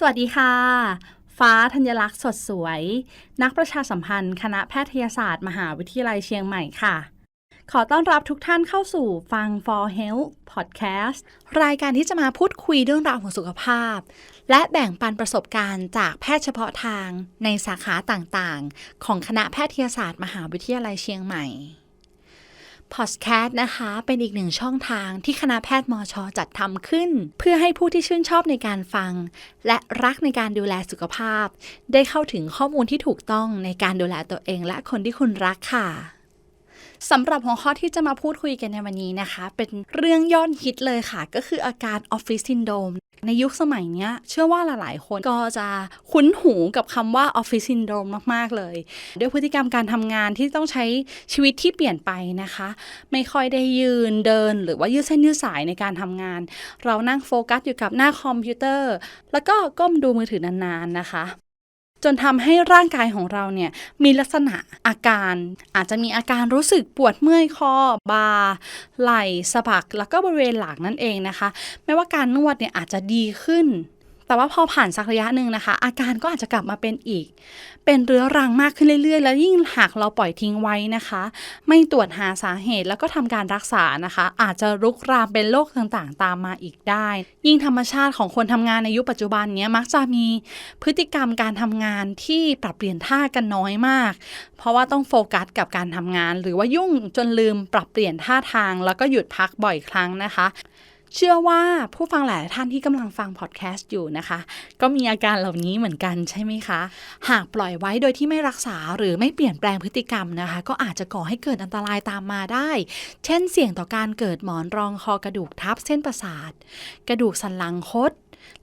สวัสดีค่ะ ฟ้าธัญลักษณ์สดสวย นักประชาสัมพันธ์ คณะแพทยศาสตร์ มหาวิทยาลัยเชียงใหม่ค่ะ ขอต้อนรับทุกท่านเข้าสู่ฟัง For Health Podcast รายการที่จะมาพูดคุยเรื่องราวของสุขภาพ และแบ่งปันประสบการณ์จากแพทย์เฉพาะทางในสาขาต่างๆ ของคณะแพทยศาสตร์ มหาวิทยาลัยเชียงใหม่ พอดแคสต์นะคะ เป็นอีกหนึ่งช่องทางที่คณะแพทย์มอชอจัดทำขึ้น เพื่อให้ผู้ที่ชื่นชอบในการฟัง และรักในการดูแลสุขภาพ ได้เข้าถึงข้อมูลที่ถูกต้องในการดูแลตัวเองและคนที่คุณรักค่ะ สำหรับหัวข้อที่จะมาพูดคุยกันในวันนี้นะคะ เป็นเรื่องยอดฮิตเลยค่ะ ก็คืออาการออฟฟิศซินโดมในยุคสมัยนี้เชื่อว่าหลายๆ คนก็จะคุ้นหูกับคำว่าออฟฟิศซินโดมมาก ๆ เลย ด้วยพฤติกรรมการทำงานที่ต้องใช้ชีวิตที่เปลี่ยนไปนะคะ ไม่ค่อยได้ยืนเดิน หรือว่ายืดเส้นยืดสายในการทำงาน เรานั่งโฟกัสอยู่กับหน้าคอมพิวเตอร์ แล้วก็ก้มดูมือถือนาน ๆ นะคะ จนทำให้ร่างกายของเราเนี่ยมีลักษณะอาการ อาจจะมีอาการรู้สึกปวดเมื่อยคอบาไหล่สะบัก แล้วก็บริเวณหลังนั่นเองนะคะ แม้ว่าการนวดเนี่ยอาจจะดีขึ้น แต่ว่าพอผ่านสักระยะหนึ่งนะคะ อาการก็อาจจะกลับมาเป็นอีก เป็นเรื้อรังมากขึ้นเรื่อยๆ แล้วยิ่งหากเราปล่อยทิ้งไว้นะคะ ไม่ตรวจหาสาเหตุแล้วก็ทำการรักษานะคะ อาจจะรุกรามเป็นโรคต่างๆ ตามมาอีกได้ ยิ่งธรรมชาติของคนทำงานในยุคปัจจุบันนี้มักจะมีพฤติกรรมการทำงานที่ปรับเปลี่ยนท่ากันน้อยมาก เพราะว่าต้องโฟกัสกับการทำงาน หรือว่ายุ่งจนลืมปรับเปลี่ยนท่าทาง แล้วก็หยุดพักบ่อยครั้งนะคะ เชื่อว่าผู้ฟังหลายท่านที่กำลังฟังพอดแคสต์อยู่นะคะ ก็มีอาการเหล่านี้เหมือนกันใช่ไหมคะ หากปล่อยไว้โดยที่ไม่รักษาหรือไม่เปลี่ยนแปลงพฤติกรรมนะคะ ก็อาจจะก่อให้เกิดอันตรายตามมาได้ เช่นเสี่ยงต่อการเกิดหมอนรองคอกระดูกทับเส้นประสาท กระดูกสันหลังคด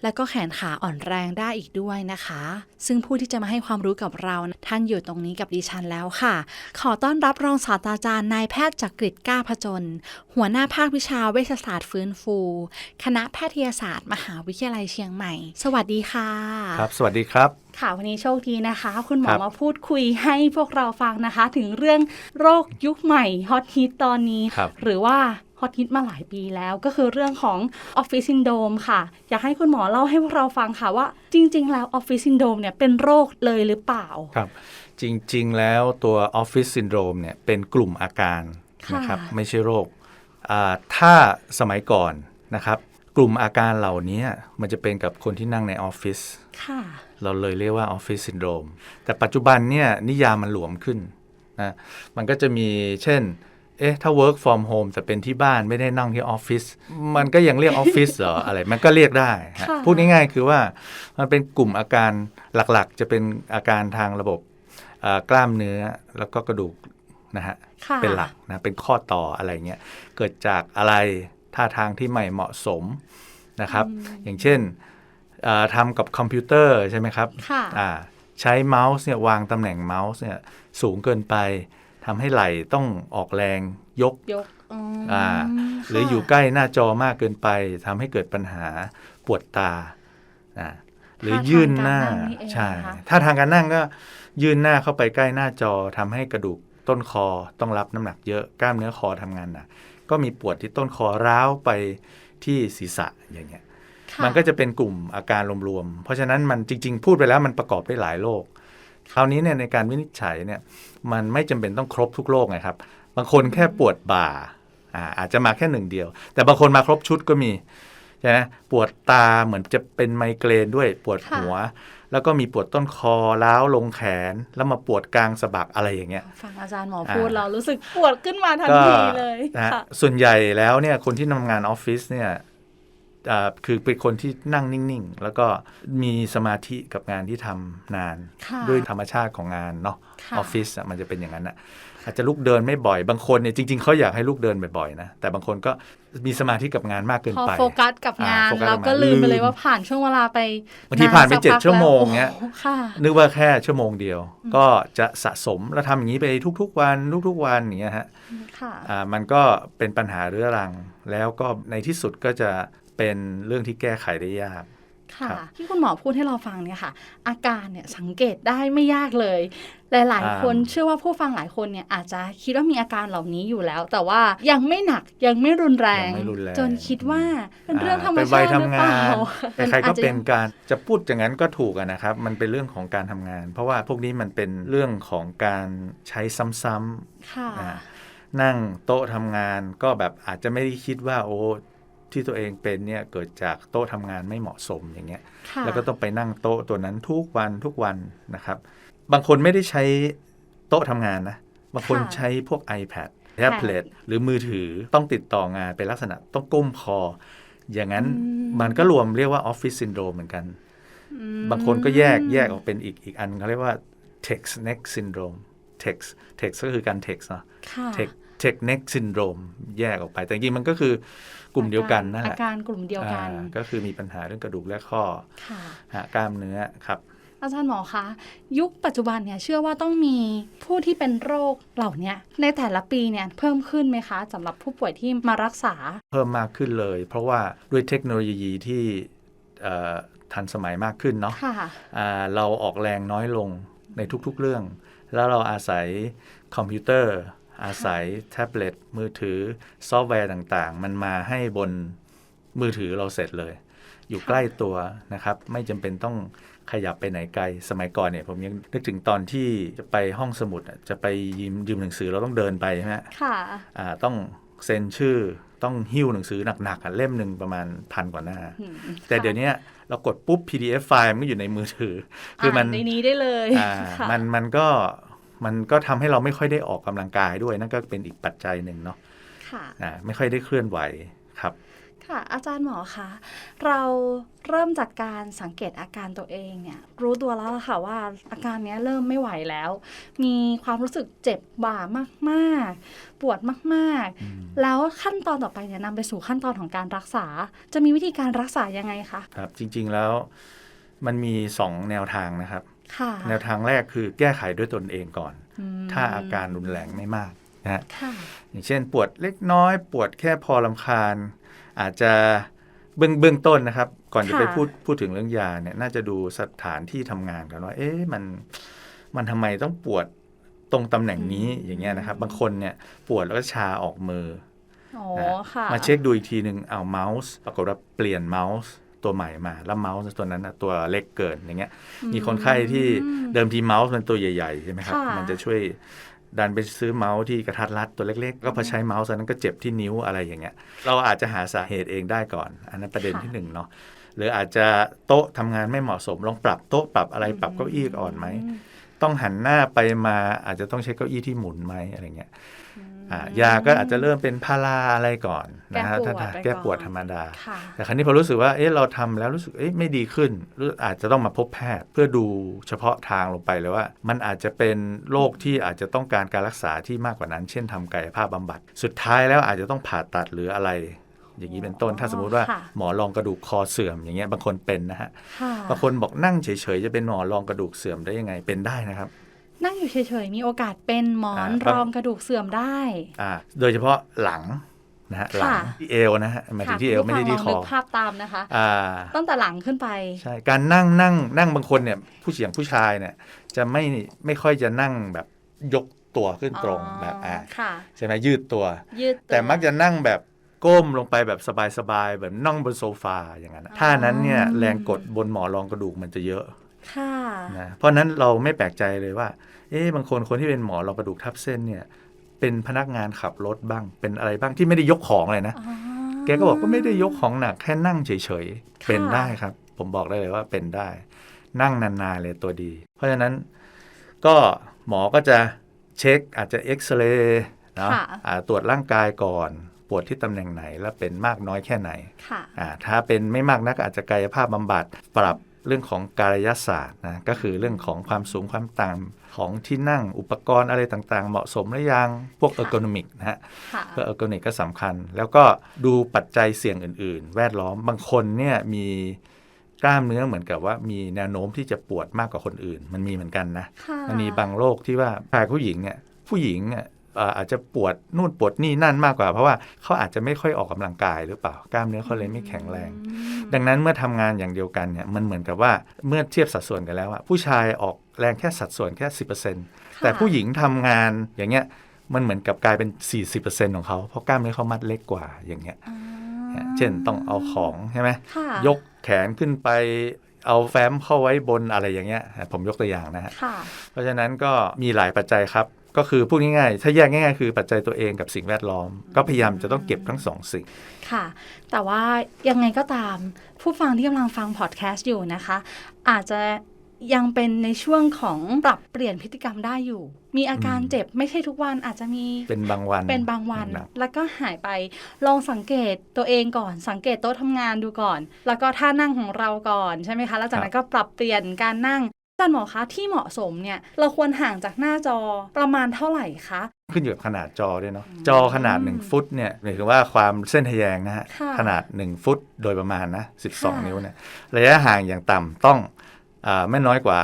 และก็แขนขาอ่อนแรงได้อีกด้วยนะคะ ซึ่งผู้ที่จะมาให้ความรู้กับเรา ท่านอยู่ตรงนี้กับดิฉันแล้วค่ะ ขอต้อนรับรองศาสตราจารย์นายแพทย์จักริดก้าพจน หัวหน้าภาควิชาเวชศาสตร์ฟื้นฟู คณะแพทยศาสตร์ มหาวิทยาลัยเชียงใหม่ สวัสดีค่ะ ครับ สวัสดีครับ ค่ะวันนี้โชคดีนะคะ คุณหมอครับ มาพูดคุยให้พวกเราฟังนะคะ ถึงเรื่องโรคยุคใหม่ฮอตฮิตตอนนี้ ครับ หรือว่าฮอตฮิตมาหลายปีแล้วก็คือเรื่องของออฟฟิศซินโดมค่ะ อยากให้คุณหมอเล่าให้พวกเราฟังค่ะว่าจริง ๆ แล้วออฟฟิศซินโดมเนี่ยเป็นโรคเลยหรือเปล่า ครับจริงๆ แล้วตัวออฟฟิศซินโดรมเนี่ยเป็นกลุ่มอาการค่ะนะครับไม่ใช่โรคอ่าถ้าสมัยก่อนนะครับ กลุ่มอาการเหล่านี้มันจะเป็นกับคนที่นั่งในออฟฟิศค่ะ เราเลยเรียกว่าออฟฟิศซินโดรมแต่ปัจจุบันเนี่ยนิยามมันหลวมขึ้นนะมันก็จะมีเช่นเอ๊ะถ้า work from home แต่เป็นที่บ้านไม่ได้นั่งที่ออฟฟิศมันก็ยังเรียกออฟฟิศเหรออะไร มันก็เรียกได้ฮะค่ะพูดง่ายๆคือว่ามันเป็นกลุ่มอาการหลักๆ จะเป็นอาการทางระบบอ่ากล้ามเนื้อแล้วก็กระดูกนะฮะค่ะเป็นหลักนะเป็นข้อต่ออะไรเงี้ยเกิดจากอะไรท่าทางที่ไม่เหมาะสมนะครับ อย่างเช่นอ่า ทำกับคอมพิวเตอร์ใช่ไหมครับค่ะอ่าใช้เมาส์เนี่ยวางตำแหน่งเมาส์เนี่ยสูงเกินไปทำให้ไหล่ต้องออกแรงยกยกอืมอ่าหรือค่ะอยู่ใกล้หน้าจอมากเกินไปทำให้เกิดปัญหาปวดตาอ่าหรือยื่นหน้าท่ทงกรงเองใช่นะคะถ้าทางการนั่งก็ยื่นหน้าเข้าไปใกล้หน้าจอทำให้กระดูกต้นคอต้องรับน้ำหนักเยอะกล้ามเนื้อคอทำงานหนักก็มีปวดที่ต้นคอร้าวไปที่ศีรษะอย่างเงี้ยค่ะ มันก็จะเป็นกลุ่มอาการรวมๆ เพราะฉะนั้นมันจริง ๆ พูดไปแล้วมันประกอบด้วยหลายโรค คราวนี้เนี่ยในการวินิจฉัยเนี่ยมันไม่จำเป็นต้องครบทุกโรคไงครับ บางคนแค่ปวดบ่าอ่าอาจจะมาแค่หนึ่งเดียว แต่บางคนมาครบชุดก็มีใช่ไหมปวดตาเหมือนจะเป็นไมเกรนด้วยปวดหัว แล้วก็มีปวดต้นคอล้าวลงแขน แล้วมาปวดกลางสะบักอะไรอย่างเงี้ยฟังอาจารย์หมออ่าพูดเรารู้สึกปวดขึ้นมาทันก็ทีเลยนะฮะค่ะส่วนใหญ่แล้วเนี่ยคนที่ทำงานออฟฟิศเนี่ยอ่า คือเป็นคนที่นั่งนิ่งๆ แล้วก็มีสมาธิกับงานที่ทำนานค่ะด้วยธรรมชาติของงานเนาะค่ะออฟฟิศอะมันจะเป็นอย่างนั้นอะอาจจะลุกเดินไม่บ่อย บางคนเนี่ยจริง ๆเขาอยากให้ลุกเดินบ่อยๆนะแต่บางคนก็มีสมาธิกับงานมากเกินพอไปโฟกัสกับงานอ่าโฟกัสเราก็กับงานลืมไปลืมเลยว่าผ่านช่วงเวลาไปบางทีผ่านไปสักเจ็ดพักชั่วโมงแล้เงี้ยโอ้โหค่ะนึกว่าแค่ชั่วโมงเดียว ก็จะสะสมแล้วทำอย่างนี้ไปทุกๆ วันทุกๆวันอย่างเงี้ยฮะค่ะอ่ามันก็เป็นปัญหาเรื้อรัง แล้วก็ในที่สุดก็จะ เป็นเรื่องที่แก้ไขได้ยากค่ะครับที่คุณหมอพูดให้เราฟังเนี่ยค่ะ อาการเนี่ยสังเกตได้ไม่ยากเลย หลายอ่าๆคนเชื่อว่าผู้ฟังหลายคนเนี่ยอาจจะคิดว่ามีอาการเหล่านี้อยู่แล้ว แต่ว่ายังไม่หนักยังไม่รุนแรงยังไม่รุนแรงจนคิดว่าเป็นเรื่องธรรมเป็นชาวัยติหรือทำเปงาล่านใครๆก็อาจจะเป็นการจะพูดอย่างนั้นก็ถูกอะนะครับ มันเป็นเรื่องของการทำงาน เพราะว่าพวกนี้มันเป็นเรื่องของการใช้ซ้ำค่ะๆนะนั่งโต๊ะทำงานก็แบบอาจจะไม่ได้คิดว่าโอ้ ที่ตัวเองเป็นเนี่ยเกิดจากโต๊ะทำงานไม่เหมาะสมอย่างเงี้ยค่ะแล้วก็ต้องไปนั่งโต๊ะตัวนั้นทุกวันทุกวันนะครับ บางคนไม่ได้ใช้โต๊ะทำงานนะบางคนค่ะใช้พวก iPad แท็บเล็ตหรือมือถือต้องติดต่องานเป็นลักษณะต้องก้มคอ อย่างนั้นอืมมันก็รวมเรียกว่าออฟฟิศซินโดรมเหมือนกันอืมบางคนก็แยกแยกออกเป็นอีกอีกอันเขาเรียกว่า text neck syndrome text text ก็คือการ text เนาะ ค่ะ text text neck syndrome แยกออกไป แต่จริงๆมันก็คือกลุ่มเดียวกันนั่นแหอาละการกลุ่มเดียวกันอ่าก็คือมีปัญหาเรื่องกระดูกและข้อค่ะฮะกล้ามเนื้อครับอาจารย์หมอคะยุคปัจจุบันเนี่ยเชื่อว่าต้องมีผู้ที่เป็นโรคเหล่าเนี้ยในแต่ละปีเนี่ยเพิ่มขึ้นไหมคะสำหรับผู้ป่วยที่มารักษา เพิ่มมากขึ้นเลย เพราะว่าด้วยเทคโนโลยีที่เอ่อทันสมัยมากขึ้นเนาะค่ะอ่าเราออกแรงน้อยลงในทุกๆเรื่อง แล้วเราอาศัยคอมพิวเตอร์ อาศัยแท็บเล็ตมือถือซอฟต์แวร์ต่างๆ มันมาให้บนมือถือเราเสร็จเลย อยู่ใกล้ตัวนะครับ ไม่จำเป็นต้องขยับไปไหนไกล สมัยก่อนเนี่ยผมยังนึกถึงตอนที่จะไปห้องสมุดอะจะไปยืมยืมหนังสือเราต้องเดินไปใช่ไหมค่ะอ่าต้องเซ็นชื่อต้องหิ้วหนังสือหนักๆอะเล่มหนึ่งประมาณพันกว่าหน้าอืมแต่ค่ะเดี๋ยวนี้เรากดปุ๊บ PDF ไฟล์มันก็อยู่ในมือถือ คือมันานในนี้ได้เลยอ่าค่ะมันมันก็ มันก็ทำให้เราไม่ค่อยได้ออกกำลังกายด้วย นั่นก็เป็นอีกปัจจัยหนึ่งเนาะค่ะอ่าไม่ค่อยได้เคลื่อนไหวครับ ค่ะ อาจารย์หมอคะเราเริ่มจากการสังเกตอาการตัวเองเนี่ย รู้ตัวแล้วล่ะค่ะว่าอาการเนี้ยเริ่มไม่ไหวแล้ว มีความรู้สึกเจ็บบ่ามากๆ ปวดมากๆ แล้วขั้นตอนต่อไปเนี่ยนำไปสู่ขั้นตอนของการรักษา จะมีวิธีการรักษายังไงคะครับ จริง ๆแล้วมันมี 2 แนวทางนะครับค่ะ แนวทางแรกคือแก้ไขด้วยตนเองก่อนอืมถ้าอาการรุนแรงไม่มากนะฮะค่ะอย่างเช่นปวดเล็กน้อย ปวดแค่พอลำคาญ อาจจะเบื้องเบื้องต้นนะครับ ก่อนจะค่ะไปพูดพูดถึงเรื่องยาเนี่ยน่าจะดูสถานที่ทำงานกันว่า เอ๊ะมันมันทำไมต้องปวดตรงตำแหน่งนี้อย่างเงี้ยนะครับ บางคนเนี่ยปวดแล้วก็ชาออกมืออ๋อนะค่ะมาเช็คดูอีกทีหนึ่งเอาเมาส์ปรากฏว่าเปลี่ยนเมาส์ ตัวใหม่มา แล้วเมาส์ตัวนั้นนะตัวเล็กเกินอย่างเงี้ย มีคนไข้ที่เดิมทีเมาส์มันตัวใหญ่ๆใช่ไหมครับค่ะมันจะช่วยดันไปซื้อเมาส์ที่กระทัดรัดตัวเล็กๆ ก็พอใช้เมาส์อันนั้นก็เจ็บที่นิ้วอะไรอย่างเงี้ย เราอาจจะหาสาเหตุเองได้ก่อน อันนั้นประเด็นที่หนึ่งเนาะ หรืออาจจะโต๊ะทำงานไม่เหมาะสมลองปรับโต๊ะปรับอะไรปรับเก้าอี้อ่อนไหม ต้องหันหน้าไปมาอาจจะต้องใช้เก้าอี้ที่หมุนไหมอะไรเงี้ยอ่า ยาก็อาจจะเริ่มเป็นพาราอะไรก่อนนะฮะแก้ปวดถ้าไปแก้ปวดก่อนธรรมดาค่ะแต่ครั้นี้พอรู้สึกว่าเอ๊ะเราทำแล้วรู้สึกเอ๊ะไม่ดีขึ้นหรืออาจจะต้องมาพบแพทย์เพื่อดูเฉพาะทางลงไปเลยว่า มันอาจจะเป็นโรคที่อาจจะต้องการการรักษาที่มากกว่านั้น เช่นทำกายภาพบำบัด สุดท้ายแล้วอาจจะต้องผ่าตัดหรืออะไรอย่างนี้เป็นต้นถ้าสมมุติว่าค่ะหมอรองกระดูกคอเสื่อมอย่างเงี้ยบางคนเป็นนะฮะค่ะบางคนบอกนั่งเฉยๆจะเป็นหมอรองกระดูกเสื่อมได้ยังไงเป็นได้นะครับ นั่งอยู่เฉยๆ มีโอกาสเป็นหมอนอ่ารองกระดูกเสื่อมได้อ่าโดยเฉพาะหลังนะฮะหลังที่เอวนะฮะหมายถึงที่เอวไม่ได้ที่คณอผู้ฟังลงนึกภาพตามนะคะอ่าตั้งแต่หลังขึ้นไปใช่การนั่งนั่งนั่งบางคนเนี่ยผู้เสียงผู้ชายเนี่ยจะไม่ไม่ค่อยจะนั่งแบบยกตัวขึ้นตรงแบบอ่าค่ะใช่ไหมยืดตัวยืดวแต่มักจะนั่งแบบก้มลงไปแบบสบายๆแบบนั่งบนโซฟาอย่างนั้นนะท่านั้นเนี่ยแรงกดบนหมอนรองกระดูกมันจะเยอะค่ะ นะเพราะฉะนั้นเราไม่แปลกใจเลยว่า เอ๊ะบางคนคนที่เป็นหมอรองกระดูกทับเส้นเนี่ย เป็นพนักงานขับรถบ้าง เป็นอะไรบ้างที่ไม่ได้ยกของเลยนะอ๋อแกก็บอกว่าไม่ได้ยกของหนักแค่นั่งเฉยๆค่ะเป็นได้ครับ ผมบอกได้เลยว่าเป็นได้ นั่งนานๆเลยตัวดี เพราะฉะนั้นก็หมอก็จะเช็คอาจจะเอ็กซเรย์เนาะค่ะอ่าตรวจร่างกายก่อนปวดที่ตำแหน่งไหน และเป็นมากน้อยแค่ไหนค่ะอ่าถ้าเป็นไม่มากนักอาจจะกายภาพบำบัดปรับ เรื่องของกายศาสตร์นะก็คือเรื่องของความสูงความต่ำของที่นั่งอุปกรณ์อะไรต่างๆ เหมาะสมหรือยังพวกค่ะเออร์โกนอมิกนะฮะค่ะเพื่อเออร์โกนิกก็สำคัญ แล้วก็ดูปัจจัยเสี่ยงอื่น ๆ แวดล้อมบางคนเนี่ยมีกล้ามเนื้อเหมือนกับว่ามีแนวโน้มที่จะปวดมากกว่าคนอื่น มันมีเหมือนกันนะค่ะมันมีบางโรคที่ว่าชายผู้หญิงเนี่ยผู้หญิงเนี่ยเอ่ออาจจะปวดนู่นปวดนี่นั่นมากกว่า เพราะว่าเขาอาจจะไม่ค่อยออกกำลังกายหรือเปล่ากล้ามเนื้อเขาเลยไม่แข็งแรงอืมดังนั้นเมื่อทำงานอย่างเดียวกันเนี่ยมันเหมือนกับว่าเมื่อเทียบสัดส่วนกันแล้วอะผู้ชายออกแรงแค่สัดส่วนแค่ 10%แต่ผู้หญิงทำงานอย่างเงี้ยมันเหมือนกับกลายเป็น 40%ของเขาเพราะกล้ามเนื้อเขามัดเล็กกว่าอย่างเงี้ยอ่าเช่นต้องเอาของใช่ไหมค่ะยกแขนขึ้นไปเอาแฟ้มเข้าไว้บนอะไรอย่างเงี้ย ผมยกตัวอย่างนะฮะค่ะเพราะฉะนั้นก็มีหลายปัจจัยครับ ก็คือพูดง่ายๆ ถ้าแยกง่ายๆ คือปัจจัยตัวเองกับสิ่งแวดล้อม ก็พยายามจะต้องเก็บทั้งสองสิ่ง ค่ะ แต่ว่ายังไงก็ตามผู้ฟังที่กำลังฟังพอดแคสต์อยู่นะคะ อาจจะยังเป็นในช่วงของปรับเปลี่ยนพฤติกรรมได้อยู่ มีอาการอืมเจ็บไม่ใช่ทุกวันอาจจะมีเป็นบางวันเป็นบางวันหกแล้วก็หายไปลองสังเกตตัวเองก่อน สังเกตโต๊ะทำงานดูก่อน แล้วก็ท่านั่งของเราก่อนใช่ไหมคะแล้วจากนั้นก็ปรับเปลี่ยนการนั่ง อาจารย์หมอคะที่เหมาะสมเนี่ยเราควรห่างจากหน้าจอประมาณเท่าไหร่คะ ขึ้นอยู่กับขนาดจอด้วยเนาะอืมจอขนาด 1 ฟุตเนี่ยหมายถึงว่าความเส้นทะแยงนะฮะค่ะขนาด 1 ฟุตโดยประมาณนะค่ะ12 นิ้วเนี่ยระยะห่างอย่างต่ำต้องอาไม่น้อยกว่า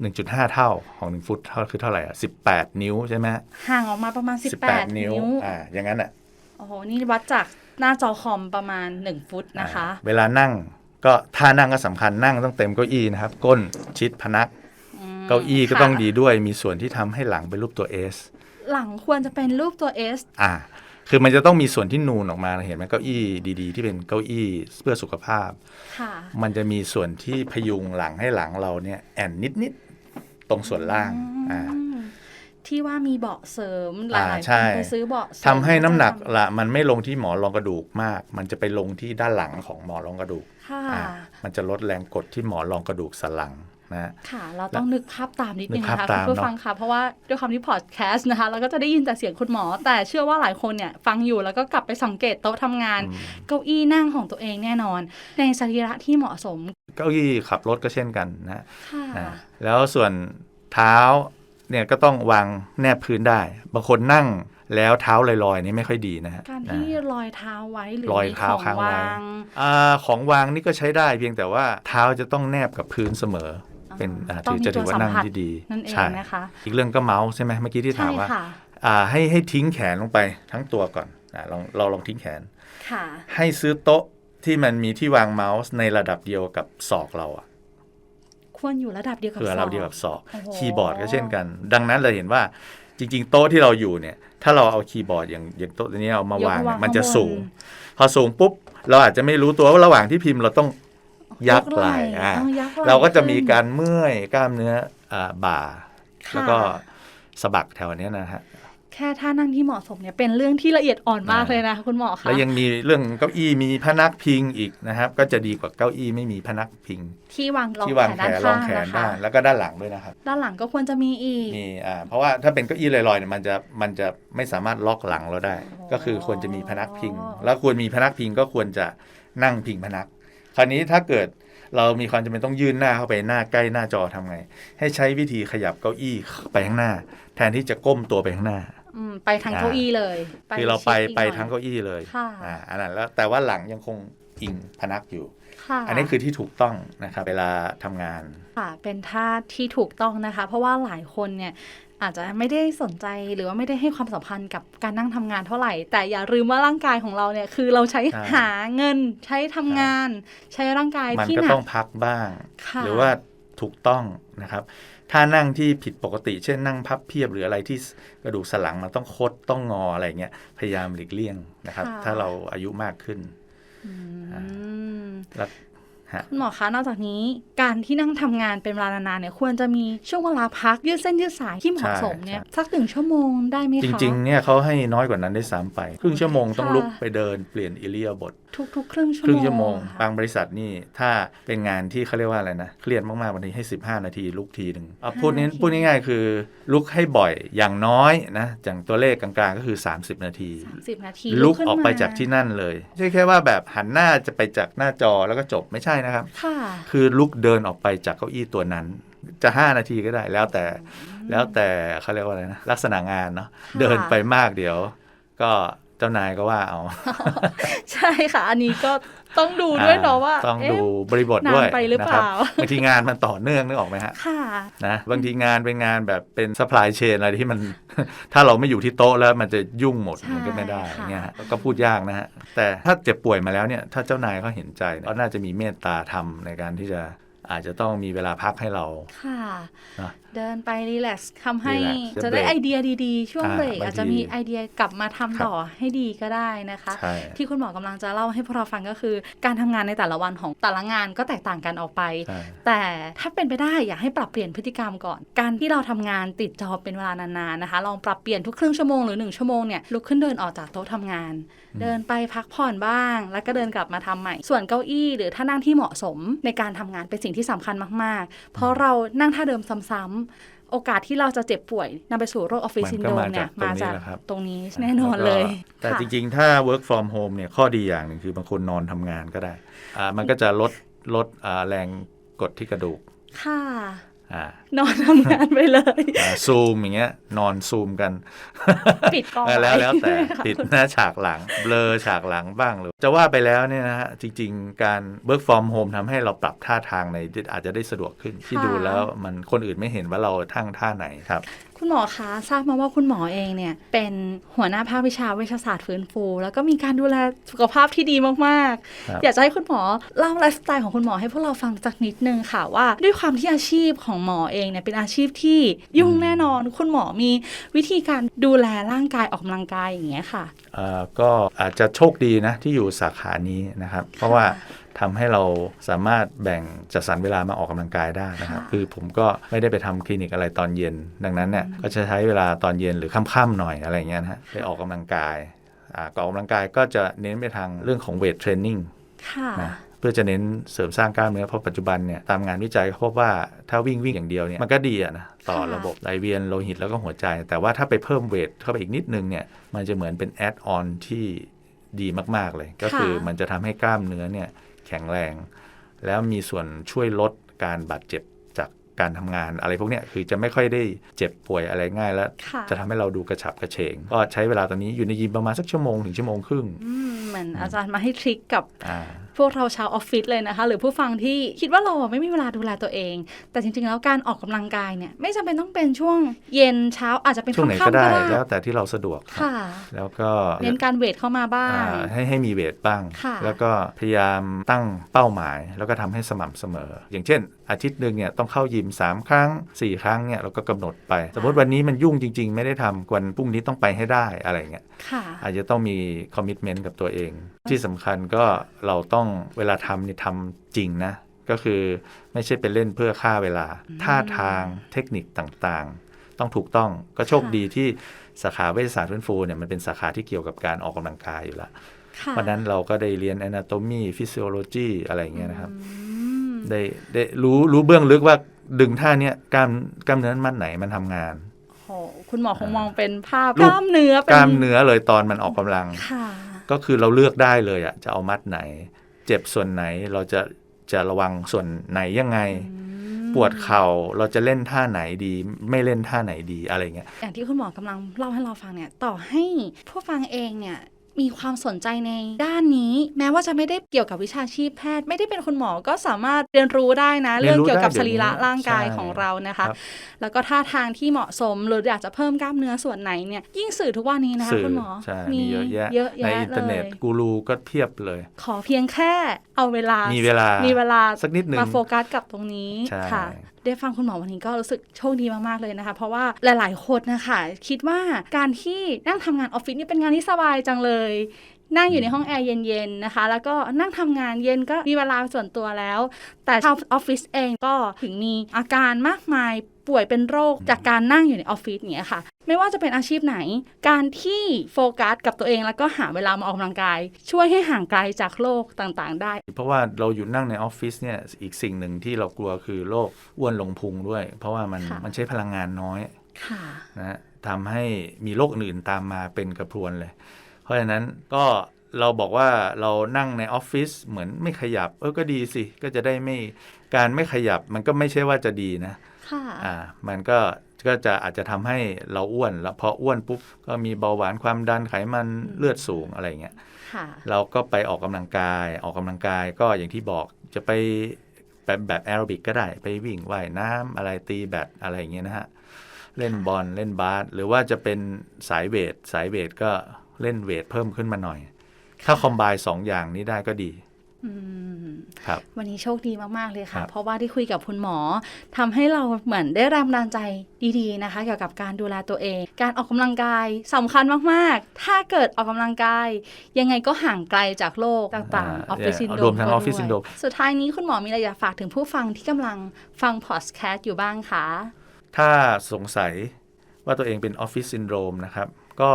1.5 เท่าของ 1 ฟุตเท่าคือเท่าไหร่อะ18 นิ้วใช่ไหมฮะห่างออกมาประมาณ 18 นิ้วอ่าอย่างนั้นอะ โอ้โหนี่วัดจากหน้าจอคอมประมาณ 1 ฟุตนะคะ อ่าเวลานั่ง ก็ท่านั่งก็สำคัญนั่งต้องเต็มเก้าอี้นะครับ ก้นชิดพนักมเก้าอี้ก็ค่ะต้องดีด้วยมีส่วนที่ทำให้หลังเป็นรูปตัว S หลังควรจะเป็นรูปตัว S อ่า คือมันจะต้องมีส่วนที่นูนออกมาเห็นไหมเก้าอี้ดีๆ ที่เป็นเก้าอี้เพื่อสุขภาพค่ะมันจะมีส่วนที่พยุงหลังให้หลังเราเนี่ยแอนนิดๆตรงส่วนล่างอ่าอืม ที่ว่ามีเบาะเสริมหอ่าลายๆใช่คนไปซื้อเบาะเสริมทำให้น้ำหนักจะละมันไม่ลงที่หมอนรองกระดูกมาก มันจะไปลงที่ด้านหลังของหมอนรองกระดูกค่ะอ่ามันจะลดแรงกดที่หมอนรองกระดูกสันหลังนะค่ะ เราต้องนึกภาพตามนิดนึงนึกภาพนะคะตามคุณผู้ฟังค่ะ เพราะว่าด้วยความที่พอดแคสต์นะคะ เราก็จะได้ยินแต่เสียงคุณหมอ แต่เชื่อว่าหลายคนเนี่ย ฟังอยู่แล้วก็กลับไปสังเกตโต๊ะทำงานอืมเก้าอี้นั่งของตัวเองแน่นอน ในสรีระที่เหมาะสม เก้าอี้ขับรถก็เช่นกันนะค่ะอ่าแล้วส่วนเท้า เนี่ยก็ต้องวางแนบพื้นได้ บางคนนั่งแล้วเท้าลอยๆนี่ไม่ค่อยดีนะฮะการที่อ่าลอยเท้าไว้หรือลอยมีเท้าของค้างไว้วางอ่าของวางนี่ก็ใช้ได้เพียงแต่ว่าเท้าจะต้องแนบกับพื้นเสมอเป็นอ่าต้ถืองอมีจะถือว่านั่งตัวสัมผัสที่ดีนั่นเองใช่นะคะอีกเรื่องก็เมาส์ใช่ไหมเมื่อกี้ที่ถาใช่มว่าค่ะอ่าให้ให้ทิ้งแขนลงไปทั้งตัวก่อนอ่าลองเราลองทิ้งแขนค่ะให้ซื้อโต๊ะที่มันมีที่วางเมาส์ในระดับเดียวกับศอกเราอะ ควรอยู่ระดับเดียวกับคือศเราอกเดียวกับศอกโอ้โหคีย์บอร์ดก็เช่นกัน ดังนั้นเราเห็นว่าจริง ๆ โต๊ะที่เราอยู่เนี่ย ถ้าเราเอาคีย์บอร์ดอย่างอย่างโต๊ะตัวนี้เอามาวางเนี่ยมันจะสูง พอสูงปุ๊บ เราอาจจะไม่รู้ตัวว่าระหว่างที่พิมพ์เราต้องยักไหล่อ่าอ๋อยักไหล่เราก็จะมีขึ้นการเมื่อยกล้ามเนื้ออ่าบ่าค่ะแล้วก็สะบักแถวเนี้ยนะฮะแค่ท่านั่งที่เหมาะสมเนี่ยเป็นเรื่องที่ละเอียดอ่อนมากอ่าเลยนะคุณหมอคะแล้วยังมีเรื่องเก้าอี้มีพนักพิงอีกนะครับ ก็จะดีกว่าเก้าอี้ไม่มีพนักพิง ที่วางรองที่แขวางนแขด้านนรอข้างงแขนนะได้คะแล้วก็ด้านหลังด้วยนะครับ ด้านหลังก็ควรจะมีอีกมีอ่าเพราะว่าถ้าเป็นเก้าอี้ลอยๆเนี่ยมันจะมันจะไม่สามารถล็อกหลังเราได้อ๋อก็คือควรจะมีพนักพิง แล้วควรมีพนักพิงก็ควรจะนั่งพิงพนัก คราวนี้ถ้าเกิดเรามีความจำเป็นต้องยื่นหน้าเข้าไปหน้าใกล้หน้าจอทำไง ให้ใช้วิธีขยับเก้าอี้ไปข้างหน้า แทนที่จะก้มตัวไปข้างหน้า อืมไปทางเก้าอี้เลยคือเราไปชิดอีกไปหน่อยทั้งเก้าอี้เลยค่ะอ่าอันนั้นแล้วแต่ว่าหลังยังคงอิงพนักอยู่ค่ะอันนี้คือที่ถูกต้องนะครับเวลาทำงานค่ะเป็นท่าที่ถูกต้องนะคะ เพราะว่าหลายคนเนี่ยอาจจะไม่ได้สนใจหรือว่าไม่ได้ให้ความสำคัญกับการนั่งทำงานเท่าไหร่ แต่อย่าลืมว่าร่างกายของเราเนี่ยคือเราใช้ใช่หาเงินใช้ทำงาน ใช้ร่างกายมันที่ก็หนัต้กองพักบ้างค่ะหรือว่าถูกต้องนะครับ ถ้านั่งที่ผิดปกติ เช่นนั่งพับเพียบหรืออะไรที่กระดูกสันหลังมันต้องคดต้องงออะไรเงี้ยพยายามหลีกเลี่ยงนะครับ ถ้าเราอายุมากขึ้นอืมแล้วฮะคุณหมอคะนอกจากนี้การที่นั่งทำงานเป็นเวลานานๆเนี่ยควรจะมีช่วงเวลาพักยืดเส้นยืดสายที่เหมาะสมเนี่ยสักหนึ่งชั่วโมงได้ไหมคะจริงๆเนี่ยเขาให้น้อยกว่านั้นได้วยซ้ำไป ครึ่งชั่วโมงต้องค่ะลุกไปเดินเปลี่ยนอิเลียาบท ทุกๆครึ่งชั่วคโมงรึ่งชั่วโมงค่ะบางบริษัทนี่ถ้าเป็นงานที่เขาเรียกว่าอะไรนะเครียดมากๆบางทีให้ 15 นาทีลุกทีหนึ่งเอาพูดนี้นาทีพูดง่ายๆคือลุกให้บ่อยอย่างน้อยนะอย่างตัวเลขกลางๆก็คือ 30 นาทีสามสิบนาที ลุกขึ้นออกไปมจากที่นั่นเลยไม่ใช่แค่ว่าแบบหันหน้าจะไปจากหน้าจอแล้วก็จบไม่ใช่นะครับค่ะคือลุกเดินออกไปจากเก้าอี้ตัวนั้นจะ 5 นาทีก็ได้แล้วแต่แล้วแต่เขาเรียกว่าอะไรนะลักษณะงานเนาะค่ะเดินไปมากเดี๋ยว ก็ เจ้านายก็ว่าเอา ใช่ค่ะ อันนี้ก็ต้องดูด้วยเนาะว่า ต้องเอ๊ะดูบริบทด้วยนานไปหรือเปล่านะครับบางทีงานมันต่อเนื่องนึกออกไหมฮะค่ะนะบางทีงานเป็นงานแบบเป็น supply chain อะไรที่มัน ถ้าเราไม่อยู่ที่โต๊ะแล้วมันจะยุ่งหมดใช่มันก็ไม่ได้ค่ะเนี่ยฮะก็พูดยากนะฮะแต่ถ้าเจ็บป่วยมาแล้วเนี่ยถ้าเจ้านายเขาเห็นใจเนี่ยเขาน่าจะมีเมตตาธรรมในการที่จะอาจจะต้องมีเวลาพักให้เราค่ะนะเดินไปรีแลกซ์ทำให้ relax จะได้เบรกไอเดียดีๆ ช่วงอ่าเบรกบางทีอาจจะมีไอเดียกลับมาทำครับต่อให้ดีก็ได้นะคะ ใช่ที่คุณหมอกำลังจะเล่าให้พวกเราฟังก็คือ การทำงานในแต่ละวันของแต่ละงานก็แตกต่างกันออกไป ใช่ แต่ถ้าเป็นไปได้อยากให้ปรับเปลี่ยนพฤติกรรมก่อน การที่เราทำงานติดจอเป็นเวลานานๆนะคะ ลองปรับเปลี่ยนทุกครึ่งชั่วโมงหรือหนึ่งชั่วโมงเนี่ยลุกขึ้นเดินออกจากโต๊ะทำงาน เดินไปพักผ่อนบ้าง แล้วก็เดินกลับมาทำใหม่ ส่วนเก้าอี้ หรือท่านั่งที่เหมาะสมในการทำงานเป็นสิ่งที่สำคัญมากๆ เพราะเรานั่งท่าเดิมซ้ำๆโอกาสที่เราจะเจ็บป่วยนำไปสู่โรคออฟฟิศมันซินก็โดรมมาเนี่ยจากมาตรงนี้จากแหละครับตรงนี้แน่นอนเลย แต่ค่ะจริง ๆ ถ้า work from home เนี่ยข้อดีอย่างหนึ่งคือบางคนนอนทำงานก็ได้อ่ามันก็จะลดลดอ่าแรงกดที่กระดูก ค่ะอ่า นอนทำงานไปเลยซูมอย่างเงี้ย นอนซูมกันปิดกล้องเออแล้วไแล้วแต่ค่ะปิดหน้าฉากหลัง เบลอฉากหลังบ้างหรือ จะว่าไปแล้วเนี่ยนะฮะ จริง ๆ การ work from home ทำให้เราปรับท่าทางในอาจจะได้สะดวกขึ้นที่ดูแล้วมันคนอื่นไม่เห็นว่าเราทั้งท่าไหนครับคุณหมอคะทราบมาว่าคุณหมอเองเนี่ย เป็นหัวหน้าภาควิชาเวชศาสตร์ฟื้นฟู แล้วก็มีการดูแลสุขภาพที่ดีมากครับๆอยากจะให้คุณหมอเล่าไลฟ์สไตล์ของคุณหมอให้พวกเราฟังสักนิดนึงค่ะว่า ด้วยความที่อาชีพของหมอเองเนี่ยเป็นอาชีพที่ยุ่งแน่นอน คุณหมอมีวิธีการดูแลร่างกายออกกำลังกายอย่างเงี้ยค่ะเอ่อก็อาจจะโชคดีนะที่อยู่สาขานี้นะครับ เพราะว่าทำให้เราสามารถแบ่งจัดสรรเวลามาออกกำลังกายได้นะครับค่ะคือผมก็ไม่ได้ไปทำคลินิกอะไรตอนเย็น ดังนั้นเนี่ยก็จะใช้เวลาตอนเย็นหรือค่ำๆหน่อยอะไรอย่างเงี้ยนะฮะไปออกกำลังกายอ่าออกกำลังกายก็จะเน้นไปทางเรื่องของเวทเทรนนิ่งค่ะนะ เพื่อจะเน้นเสริมสร้างกล้ามเนื้อเพราะปัจจุบันเนี่ยตามงานวิจัยเขาพบว่าถ้าวิ่งวิ่งอย่างเดียวเนี่ยมันก็ดีอะนะต่อค่ะระบบไหลเวียนโลหิตแล้วก็หัวใจ แต่ว่าถ้าไปเพิ่มเวทเข้าไปอีกนิดนึงเนี่ยมันจะเหมือนเป็นแอดออนที่ดีมาก ๆ เลย ก็คือมันจะทำให้กล้ามเนื้อเนี่ยแข็งแรง แล้วมีส่วนช่วยลดการบาดเจ็บจากการทำงานอะไรพวกเนี้ยคือจะไม่ค่อยได้เจ็บป่วยอะไรง่ายแล้วค่ะจะทำให้เราดูกระฉับกระเฉง ก็ใช้เวลาตอนนี้อยู่ในยิมประมาณสักชั่วโมงถึงชั่วโมงครึ่งอืมเหมือนอาจารย์มาให้ทริคกับอ่าพวกเราชาวออฟฟิศเลยนะคะ หรือผู้ฟังที่คิดว่าเราอะไม่มีเวลาดูแลตัวเอง แต่จริง ๆ แล้วการออกกำลังกายเนี่ยไม่จำเป็นต้องเป็นช่วงเย็นเช้าอาจจะเป็นช่วงไหนค่ำๆก็ได้ก็ได้ แล้วแต่ที่เราสะดวกครับค่ะ แล้วก็เน้นการเวทเข้ามาบ้างอ่าให้ให้มีเวทบ้างค่ะแล้วก็พยายามตั้งเป้าหมาย แล้วก็ทำให้สม่ำเสมอ อย่างเช่น อาทิตย์หนึ่งเนี่ยต้องเข้ายิม 3 ครั้ง 4 ครั้งเนี่ยเราก็กำหนดไป สมมติวันนี้มันยุ่งจริง ๆ ไม่ได้ทำวันพรุ่งนี้ต้องไปให้ได้อะไรเงี้ยค่ะอาจจะต้องมีคอมมิชเมนต์กับตัวเอง ที่สำคัญก็เราต้องเวลาทำนี่ทำจริงนะ ก็คือไม่ใช่เป็นเล่นเพื่อฆ่าเวลา ท่าทางเทคนิคต่างๆ ต้องถูกต้องก็โชคดีที่สาขาเวชศาสตร์ฟื้นฟูเนี่ยมันเป็นสาขาที่เกี่ยวกับการออกกำลังกายอยู่แล้วค่ะเพราะฉะนั้นเราก็ได้เรียน anatomy physiology อะไรอย่างเงี้ยนะครับอืมได้ได้รู้รู้เบื้องลึกว่าดึงท่าเนี้ยกล้ามกล้ามเนื้อมัดไหนมันทำงานโหคุณหมอคงมองเป็นภาพรูกปล้ามเนื้อป็กล้ามเนื้อเลยตอนมันออกกำลังค่ะก็คือเราเลือกได้เลยอะจะเอามัดไหน เจ็บส่วนไหนเราจะจะระวังส่วนไหนยังไง ปวดเข่าเราจะเล่นท่าไหนดี ไม่เล่นท่าไหนดีอะไรเงี้ยอย่างที่คุณหมอกำลังเล่าให้เราฟังเนี่ย ต่อให้ผู้ฟังเองเนี่ย มีความสนใจในด้านนี้ แม้ว่าจะไม่ได้เกี่ยวกับวิชาชีพแพทย์ ไม่ได้เป็นคุณหมอก็สามารถเรียนรู้ได้นะ เรีเรื่ยอนงรู้เกี่ยวกับได้สรีระเดี๋ยวนี้ร่างกายใช่ของเรานะคะครับแล้วก็ท่าทางที่เหมาะสมหรืออยากจะเพิ่มกล้ามเนื้อส่วนไหนเนี่ยยิ่งสื่อทุกวันนี้นะคะสื่อคุณหมอใช่มีเยอะแยะเยอะในแยะอินเทอร์เน็ตลยกูรูก็เพียบเลย ขอเพียงแค่เอาเวลามีมีเวลามีเวลาสักนิดหนึ่งมาโฟกัสกับตรงนี้ใช่ค่ะ ได้ฟังคุณหมอวันนี้ก็รู้สึกโชคดีมากๆเลยนะคะ เพราะว่าหลาย ๆ คนนะคะคิดว่าการที่นั่งทำงานออฟฟิศนี่เป็นงานที่สบายจังเลย นั่งอยู่ในห้องแอร์เย็นๆนะคะ แล้วก็นั่งทำงานเย็นก็มีเวลาส่วนตัวแล้ว แต่ชาวออฟฟิศเองก็ถึงมีอาการมากมายป่วยเป็นโรคจากการนั่งอยู่ในออฟฟิศอย่างเงี้ยค่ะ ไม่ว่าจะเป็นอาชีพไหน การที่โฟกัสกับตัวเองแล้วก็หาเวลามาออกกำลังกาย ช่วยให้ห่างไกลจากโรคต่างๆ ได้ เพราะว่าเราอยู่นั่งในออฟฟิศเนี่ยอีกสิ่งหนึ่งที่เรากลัวคือโรคอ้วนลงพุงด้วย เพราะว่ามันค่ะมันใช้พลังงานน้อยค่ะนะฮะทำให้มีโรคอื่นๆตามมาเป็นกระพรวนเลยเพ ราะฉะนั้นก็เราบอกว่าเรานั่งในออฟฟิศเหมือนไม่ขยับ เออก็ดีสิก็จะได้ไม่การไม่ขยับมันก็ไม่ใช่ว่าจะดีนะค่ะอ่ามันก็ก็จะอาจจะทำให้เราอ้วน แล้วพออ้วนปุ๊บก็มีเบาหวานความดันไขมันเลือดสูงอะไรเงี้ยค่ะเราก็ไปออกกำลังกายออกกำลังกายก็อย่างที่บอกจะไปแบบแบบแอโรบิกก็ได้ไปวิ่งว่ายน้ำอะไรตีแบดอะไรอย่างเงี้ยนะฮะ เล่นบอลเล่นบาสหรือว่าจะเป็นสายเวทสายเวทก็ เล่นเวทเพิ่มขึ้นมาหน่อย ถ้าคอมไบสองอย่างนี้ได้ก็ดีอืมครับวันนี้โชคดีมาก ๆ เลยครัค่ะบเพราะว่าที่คุยกับคุณหมอทำให้เราเหมือนได้แรงบันดาลใจดีๆนะคะ เกี่ยวกับการดูแลตัวเอง การออกกำลังกายสำคัญมาก ๆ ถ้าเกิดออกกำลังกาย ยังไงก็ห่างไกลจากโรคต่างๆออฟฟิศซินโดรมรวมทั้งออฟฟิศซินโดรมสุดท้ายนี้คุณหมอมีอะไรอยากฝากถึงผู้ฟังที่กำลังฟังพอดแคสต์อยู่บ้างคะถ้าสงสัยว่าตัวเองเป็นออฟฟิศซินโดรมนะครับก็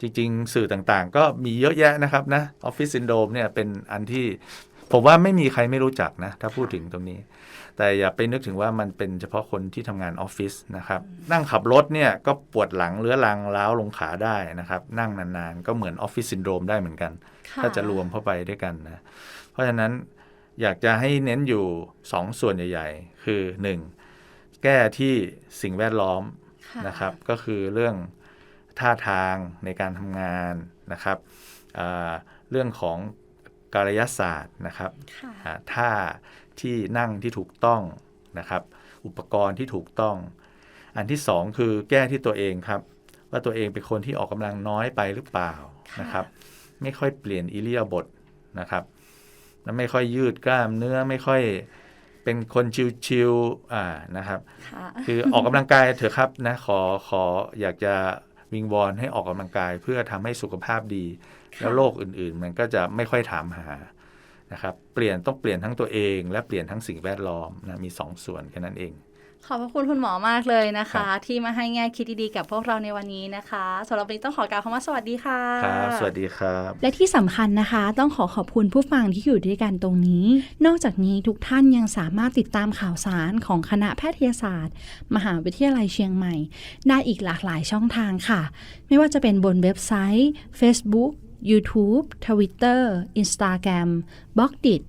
จริง ๆ สื่อต่างๆ ก็มีเยอะแยะนะครับนะออฟฟิศซินโดรมเนี่ยเป็นอันที่ผมว่าไม่มีใครไม่รู้จักนะ ถ้าพูดถึงตรงนี้ แต่อย่าไปนึกถึงว่ามันเป็นเฉพาะคนที่ทำงานออฟฟิศนะครับ นั่งขับรถเนี่ยก็ปวดหลังเรื้อรังล้าวลงขาได้นะครับ นั่งนานๆ ก็เหมือนออฟฟิศซินโดรมได้เหมือนกันค่ะถ้าจะรวมเข้าไปด้วยกันนะ เพราะฉะนั้นอยากจะให้เน้นอยู่ 2ส่วนใหญ่ ๆ คือ 1. แก้ที่สิ่งแวดล้อมค่ะนะครับ ก็คือเรื่อง ท่าทางในการทำงานนะครับอ่าเรื่องของกายศาสตร์นะครับค่ะอ่าท่าที่นั่งที่ถูกต้องนะครับ อุปกรณ์ที่ถูกต้อง อันที่สองคือแก้ที่ตัวเองครับ ว่าตัวเองเป็นคนที่ออกกำลังน้อยไปหรือเปล่าค่ะนะครับ ไม่ค่อยเปลี่ยนอิเลียาบทนะครับแล้วไม่ค่อยยืดกล้ามเนื้อไม่ค่อยเป็นคนชิวๆอ่านะครับค่ะคือออกกำลังกายเถอะครับนะขอขออยากจะ วิงวอนให้ออกกำลังกายเพื่อทำให้สุขภาพดีค่ะแล้วโรคอื่นๆ มันก็จะไม่ค่อยถามหานะครับ เปลี่ยนต้องเปลี่ยนทั้งตัวเอง และเปลี่ยนทั้งสิ่งแวดล้อมนะมีสองส่วนแค่นั้นเอง ขอบพระคุณคุณหมอมากเลยนะครัคะบที่มาให้แง่คิดดีๆกับพวกเราในวันนี้นะคะสำหรับวันนี้ต้องขอกล่าวคำว่าสวัสดีค่ะครับสวัสดีครับ และที่สำคัญนะคะ ต้องขอขอบคุณผู้ฟังที่อยู่ด้วยกันตรงนี้ นอกจากนี้ทุกท่านยังสามารถติดตามข่าวสารของคณะแพทยศาสตร์ มหาวิทยาลัยเชียงใหม่ ได้อีกหลากหลายช่องทางค่ะ ไม่ว่าจะเป็นบนเว็บไซต์ Facebook YouTube Twitter Instagram b l o g d i t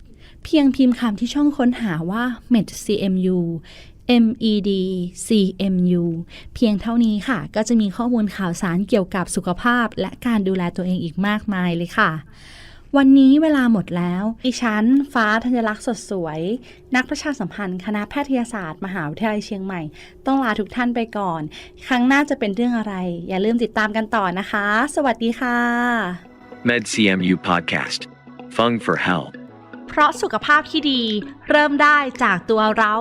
เพียงพิมพ์คำที่ช่องค้นหาว่า medcmu med cmu เพียงเท่านี้ค่ะ ก็จะมีข้อมูลข่าวสารเกี่ยวกับสุขภาพ และการดูแลตัวเองอีกมากมายเลยค่ะวันนี้เวลาหมดแล้ว ดิฉัน ฟ้าธัญลักษณ์สดสวย นักประชาสัมพันธ์ คณะแพทยศาสตร์ มหาวิทยาลัยเชียงใหม่ ต้องลาทุกท่านไปก่อน ครั้งหน้าจะเป็นเรื่องอะไร อย่าลืมติดตามกันต่อนะคะ สวัสดีค่ะ MedCMU Podcast. Fung for Health. เพราะสุขภาพที่ดี เริ่มได้จากตัวเรา